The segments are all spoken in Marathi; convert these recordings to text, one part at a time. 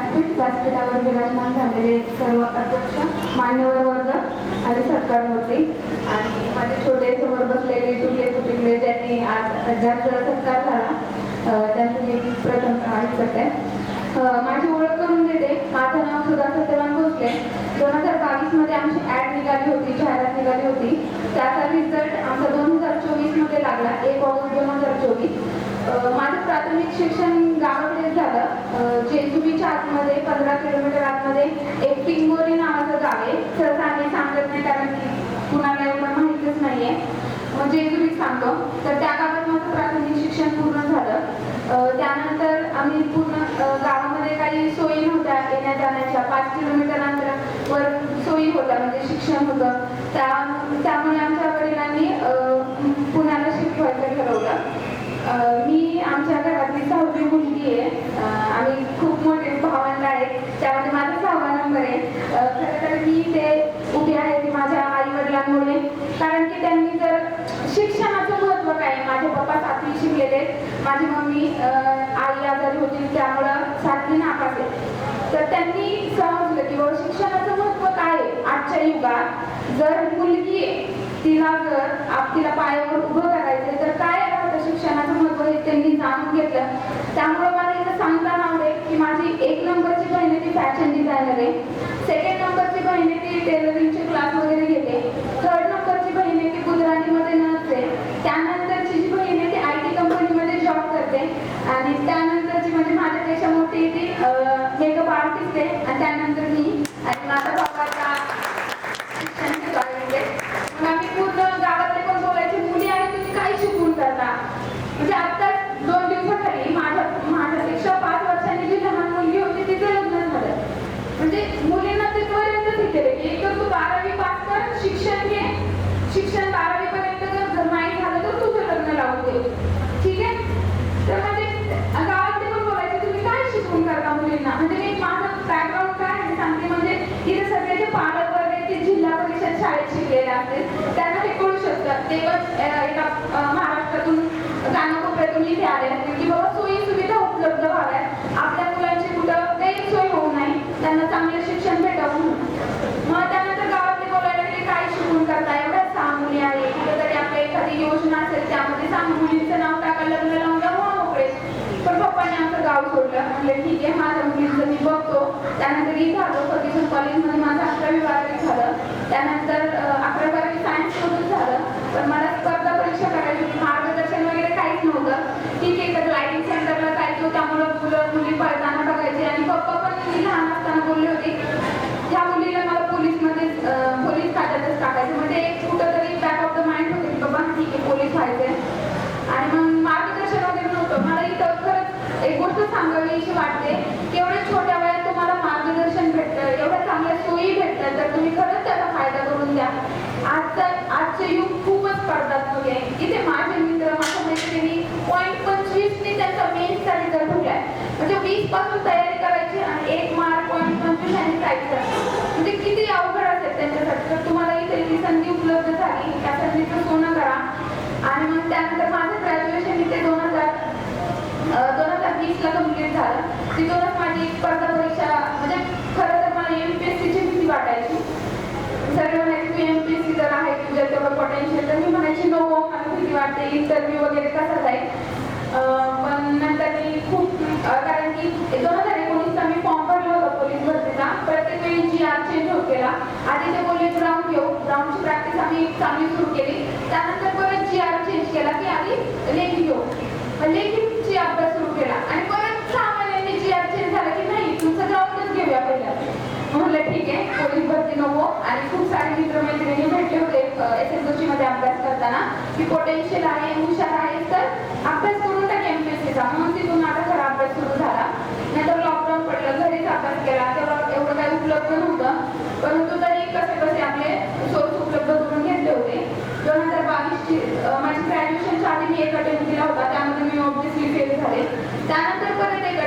व्यासपीठ व्यासपीठावर विराजमान झालेले सर्व अध्यक्ष मान्यवर वर्ग आणि सरकार होते. आणि माझे छोटे समोर बसलेले तुटले कुटुंबे ज्यांनी आज ज्यांचा सत्कार झाला त्यांचं मी प्रथम आवाज करते. माझी ओळख करून देते. माझं नाव सुधा सत्यवान भोसले. दोन हजार बावीसमध्ये आमची ऍड निघाली होती जाहिरात निघाली होती. त्याचा रिझल्ट आमचा दोन हजार चोवीसमध्ये लागला. एक ऑगस्ट दोन हजार चोवीस. माझं प्राथमिक शिक्षण गावाकडेच झालं. जेजुबीच्या जेजुरीच्या आतमध्ये पंधरा किलोमीटर आतमध्ये एक पिंगोरी नावाचं गाव आहे. सहसा आम्ही सांगत नाही कारण की कुणाला एवढं माहितीच नाहीये. आहे जेजुरीत सांगतो. तर त्या गावात माझं प्राथमिक शिक्षण पूर्ण झालं. त्यानंतर आम्ही पूर्ण गावामध्ये काही सोयी नव्हत्या येण्या जाण्याच्या पाच किलोमीटर अंतरावर सोयी होत्या म्हणजे शिक्षण होतं. त्या त्यामुळे आमच्या वडिलांनी पुण्याला मी आमच्या घरातली सहावी मुलगी आहे. आम्ही खूप मोठे भावंड आहेत. त्यामध्ये माझा सहावा नंबर आहे. खरं तर मी ते उभे आहे ते माझ्या आई वडिलांमुळे कारण की त्यांनी जर शिक्षणाचं महत्त्व काय माझे पप्पा सातवी शिकलेले माझी मम्मी आई आजारी होती त्यामुळं सातवी नापास आहे. तर त्यांनी समजलं की बाबा शिक्षणाचं महत्त्व काय आजच्या युगात जर मुलगी तिला जर आप तिला पायावर उभं करायचं तर काय राहतं शिक्षणाचं महत्त्व हे त्यांनी जाणून घेतलं. त्यामुळे मला इथं सांगताना आवडेल की माझी एक नंबरची बहीण ती फॅशन डिझायनर आहे. सेकंड नंबरची बहीण ती टेलरिंगचे क्लास वगैरे घेते. थर्ड नंबरची बहिणी ती गुजरातीमध्ये नसते त्यानंतरची जी बहिणी आहे ती आय टी कंपनीमध्ये जॉब करते. आणि त्या म्हणजे माझ्यापेक्षा मोठी आहे ती मेकअप आर्टिस्ट आहे आणि त्यानंतर मी आणि माझा बाबा आता शिक्षण शिकवायचे मग आम्ही पूर्ण गावातले पण बोलायचे मुली आणि तुम्ही काही शिकवून करता म्हणजे आता दोन दिवसाखाली माझ्या माझ्यापेक्षा पाच वर्षांनी जी लहान मुलगी होती तिचं लग्न झालं म्हणजे मुलींना तिथपर्यंत हे केलं की एक तर तू बारावी पास कर शिक्षण घे शिक्षण बारावी पर्यंत जर जर नाही झालं तर तुझं लग्न लावून दे ठीक आहे तर म्हणजे गावातले पण बोलायचे तुम्ही काय शिकवून करता मुलींना म्हणजे मी माझं बॅकग्राऊंड काय आहे सांगते म्हणजे इथे सगळे जे पालक वर्ग आहेत ते जिल्हा परिषद शाळेत शिकलेले असतील त्यांना हे कळू शकतात ते पण अं, एका अं, महाराष्ट्रातून कानाकोपऱ्यातून इथे आले असतील की बाबा सोयी सुविधा उपलब्ध व्हाव्यात आपल्या मुलांची कुठं गैरसोय होऊ नये त्यांना चांगलं शिक्षण भेटावं म्हणून मग त्यानंतर गावातले बोलायला लागले काय शिकून करता एवढ्या सहा मुली आहे कुठेतरी आपल्या एखादी योजना असेल त्यामध्ये मुलींचं नाव टाका लग्न लावून द्या व्हा हो, मोकळे. पण पप्पाने आमचं गाव सोडलं. म्हणलं ठीक आहे माझ्या मुलींचं मी बघतो. त्यानंतर इथं आलो फर्ग्युसन कॉलेजमध्ये माझं अकरावी बारावी झालं. त्यानंतर अकरा अकरावी बारावी सायन्समधून झालं. पण मला स्पर्धा परीक्षा करायची होती. मार्गदर्शन वगैरे काहीच नव्हतं. ठीक आहे तर लाईटिंग सेंटरला जायचो. त्यामुळं मुलं मुली पळताना बघायची. आणि पप्पा पण लहान असताना बोलले होते ह्या मुलीला मला पोलीसमध्ये अं, पोलीस खात्यातच टाकायचं म्हणजे एक कुठंतरी बॅक ऑफ द माइंड होते की बाबा ठीक आहे पोलीस व्हायचंय आणि मग मार्गदर्शन वगैरे नव्हतं मला इथं खरंच एक गोष्ट सांगावीशी वाटते. एवढ्या छोट्या वयात तुम्हाला मार्गदर्शन भेटतं एवढ्या चांगल्या सोयी भेटतात तर तुम्ही खरंच त्याचा फायदा करून द्या. आजचा आजचं युग खूपच स्पर्धात्मक आहे इथे माझे मित्र माझ्या मैत्रिणी पॉईंट पंचवीसने त्यांचा मेन्सचा रिझल्ट ठेवलाय म्हणजे वीसपासून तयारी करायची आणि एक मार्क पॉईंट पंचवीस आणि जायचं म्हणजे किती अवघड असेल त्यांच्यासाठी. तर तुम्हाला इथे ही संधी उपलब्ध झाली. त्या संधीचं सोनं करा. आणि मग त्यानंतर माझं ग्रॅज्युएशन इथे दोन हजार दोन हजार वीसला कंप्लीट झालं. तिथूनच माझी स्पर्धा परीक्षा म्हणजे खरं तर मला एम पी एस सीची भीती वाटायची. सगळे म्हणायचे तू एम पी एस सी तर आहे तुझ्या तेवढं पोटेन्शियल तर मी म्हणायची नो मला भीती वाटते. इंटरव्ह्यू वगैरे कसा जाईल? पण नंतर मी खूप कारण की दोन हजार एकोणीसला मी फॉर्म भरला होता पोलीस भरतीचा प्रत्येक वेळी जी आर चेंज होत गेला. आधी ते बोलले ग्राउंड घेऊ. ग्राउंडची प्रॅक्टिस आम्ही चांगली सुरू केली. त्यानंतर परत जी आर चेंज केला की आधी लेखी घेऊ. मग लेखीची अभ्यास सुरू आणि परत सहा महिन्यांनी जी चेंज झाला की नाही तुमचं ग्राउंडच घेऊया पहिल्या म्हणलं ठीक आहे पोलीस भरती नको. आणि खूप सारे मित्रमैत्रिणी भेटले होते एस एसमध्ये अभ्यास करताना की पोटेन्शियल आहे हुशार आहे तर अभ्यास करून टाक एम पी एस सीचा म्हणून तिथून आता खरा अभ्यास सुरू झाला. नंतर लॉकडाऊन पडलं घरीच अभ्यास केला. तेव्हा एवढं काही उपलब्ध नव्हतं. परंतु तरी कसे कसे आपले सोर्स उपलब्ध करून घेतले होते दोन हजार बावीसची माझी ग्रॅज्युएशनच्या आधी मी एक अटेम्प्ट दिला होता त्यामध्ये मी ऑब्विसली फेल झाले त्यानंतर परत एक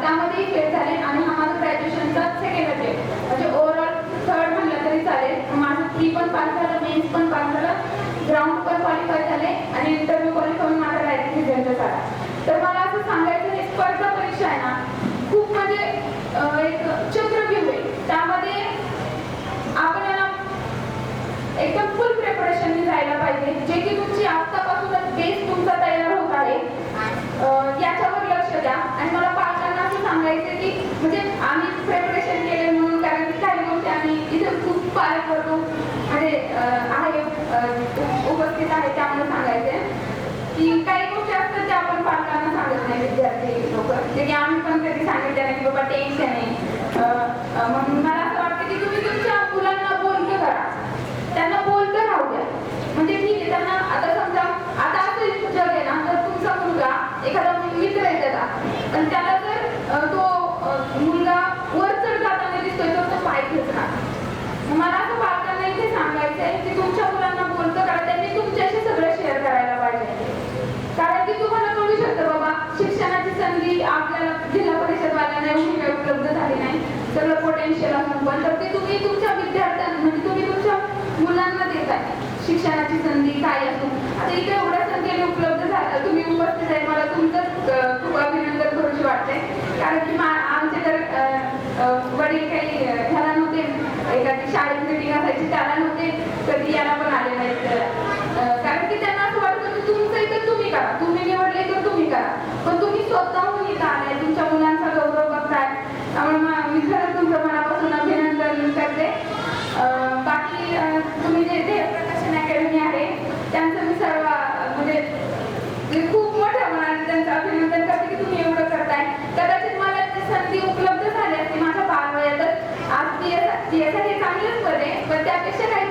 त्यामध्ये फेल झाले आणि हा माझा ग्रॅज्युएशनचा सेकंड अटेम्प्ट म्हणजे ओव्हरऑल थर्ड म्हणलं तरी चालेल. माझं प्री पण पास झालं मेन्स पण पास झालं ग्राउंड पण क्वालिफाय झाले आणि इंटरव्ह्यू क्वालिफाय होऊन माझा डायरेक्ट रिझल्ट झाला. तर मला असं सांगायचं हे स्पर्धा परीक्षा आहे ना खूप म्हणजे एक चक्र आहे त्यामध्ये आपल्याला एकदम फुल प्रिपरेशनने जायला पाहिजे जे की तुमची आत्तापासूनच बेस तुमचा तयार होत आहे अं, याच्यावर लक्ष द्या आणि मला पालकांना असं सांगायचं की म्हणजे आम्ही प्रिपरेशन केले म्हणून कारण की काही गोष्टी आम्ही इथे करतो म्हणजे आहे उपस्थित आहे त्यामुळे सांगायचे. की काही गोष्टी असतात त्या आपण पालकांना सांगत नाही विद्यार्थी लोक. जे की आम्ही पण कधी सांगितलं नाही की बाबा टेन्शन आहे. अं, म्हणून मला असं वाटतं की तुम्ही तुमच्या मुलांना बोलतं करा. त्यांना बोलतं राहू द्या. म्हणजे ठीक आहे त्यांना आता समजा आता असं जग आहे ना तर तुमचा मुलगा एखादा मित्र आहे त्याचा पण त्याला जर तो अं, मुलगा वर चढ जाताना दिसतोय तर तो पाय खेचणार मग मला असं पालकांना इथे सांगायचं आहे. की तुमच्या मुलांना बोलतं कारण त्यांनी तुमच्याशी सगळं शेअर करायला पाहिजे. कारण की तुम्हाला कळू शकतं बाबा शिक्षणाची संधी आपल्याला जिल्हा परिषदवाल्यांना एवढी काही उपलब्ध झाली नाही. सगळं पोटेन्शियल असून पण. तर ते तुम्ही तुमच्या विद्यार्थ्यांना म्हणजे तुम्ही तुमच्या मुलांना देताय. शिक्षणाची संधी काय जे ध्येयप्रकाशन अकॅडमी आहे. त्यांचं मी सर्व म्हणजे मी खूप मोठ्या मनाने त्यांचं अभिनंदन करते की तुम्ही एवढं करताय. कदाचित मला ती संधी उपलब्ध झाली असती माझ्या बालवयातच. आज ती चांगलंच बरे पण त्यापेक्षा काही